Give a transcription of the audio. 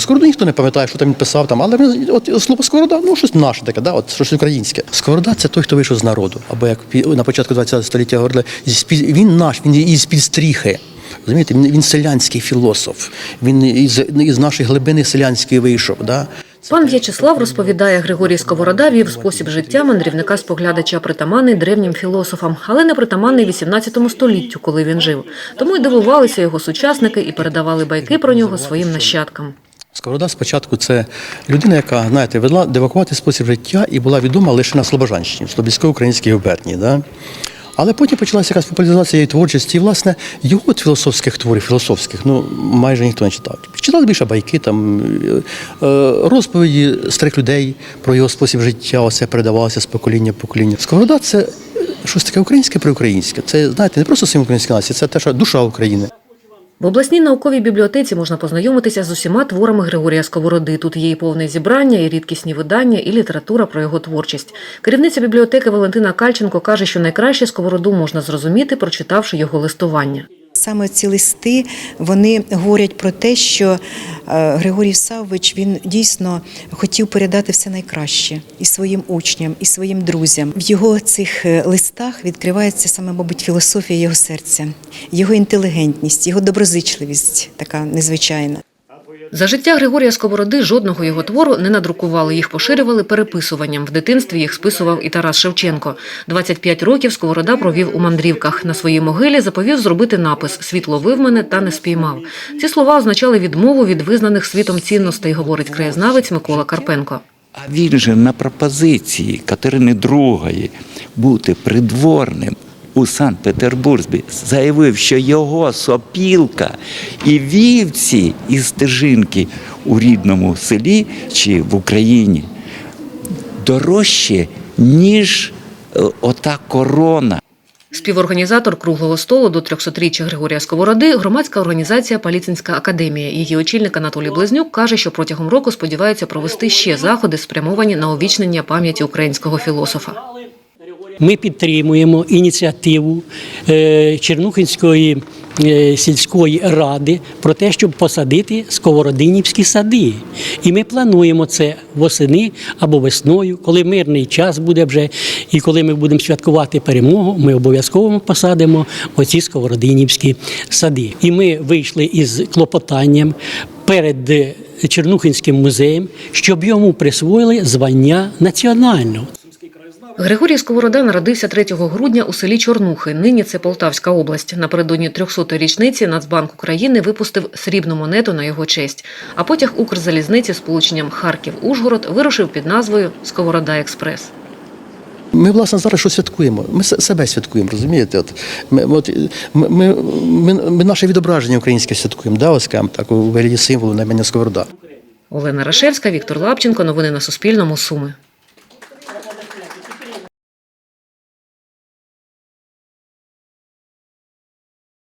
Бо Сковороду ніхто не пам'ятає, що там він писав, там, але от слово Сковорода, ну щось наше таке, да, от, щось українське. Сковорода це той, хто вийшов з народу. Або як на початку ХХ століття говорили, зі спі- він наш, він із під стріхи. Розумієте, він, він селянський філософ, він із, із нашої глибини селянської вийшов. Да? Пан В'ячеслав розповідає, Григорій Сковорода вів спосіб життя мандрівника споглядача притаманний древнім філософам, але не притаманний 18 століттю, коли він жив. Тому й дивувалися його сучасники і передавали байки про нього своїм нащадкам. Сковорода спочатку це людина, яка знаєте, ведла девакувати спосіб життя і була відома лише на Слобожанщині, в Слобідсько-Українській губернії. Да? Але потім почалася якась популяризація її творчості, і, власне, його філософських творів, філософських, ну майже ніхто не читав. Читали більше байки, там е, е, розповіді старих людей про його спосіб життя, оце передавалося з покоління в покоління. Сковорода це щось таке українське приукраїнське. Це знаєте, не просто символ української нації, це те, що душа України. В обласній науковій бібліотеці можна познайомитися з усіма творами Григорія Сковороди. Тут є і повне зібрання, і рідкісні видання, і література про його творчість. Керівниця бібліотеки Валентина Кальченко каже, що найкраще Сковороду можна зрозуміти, прочитавши його листування. Саме ці листи вони говорять про те, що е, Григорій Саввич він дійсно хотів передати все найкраще і своїм учням, і своїм друзям. В його цих е, листах відкривається саме, мабуть, філософія його серця, його інтелігентність, його доброзичливість, така незвичайна. За життя Григорія Сковороди жодного його твору не надрукували, їх поширювали переписуванням. В дитинстві їх списував і Тарас Шевченко. 25 років Сковорода провів у мандрівках. На своїй могилі заповів зробити напис «Світ ловив мене та не спіймав». Ці слова означали відмову від визнаних світом цінностей, говорить краєзнавець Микола Карпенко. А він же на пропозиції Катерини II бути придворним у Санкт-Петербурзі заявив, що його сопілка і вівці із стежинки у рідному селі чи в Україні дорожче, ніж е, ота корона. Співорганізатор круглого столу до 300-річчя Григорія Сковороди – громадська організація Паліцинська академія. Її очільник Анатолій Близнюк каже, що протягом року сподіваються провести ще заходи, спрямовані на увічнення пам'яті українського філософа. Ми підтримуємо ініціативу е, Чернухинської е, сільської ради про те, щоб посадити сковородинівські сади. І ми плануємо це восени або весною, коли мирний час буде вже, і коли ми будемо святкувати перемогу, ми обов'язково посадимо оці сковородинівські сади. І ми вийшли із клопотанням перед Чернухинським музеєм, щоб йому присвоїли звання національного. Григорій Сковорода народився 3 грудня у селі Чорнухи. Нині це Полтавська область. Напередодні 300-ї річниці Нацбанк України випустив срібну монету на його честь. А потяг Укрзалізниці з полученням Харків-Ужгород вирушив під назвою Сковорода Експрес. Ми, власне, зараз що святкуємо? Ми себе святкуємо, розумієте? От, ми, от, ми, ми, ми, ми наше відображення українське святкуємо, да, ось так, у вигляді символу найменя Сковорода. Олена Рашевська, Віктор Лапченко. Новини на Суспільному. Суми. chocolate.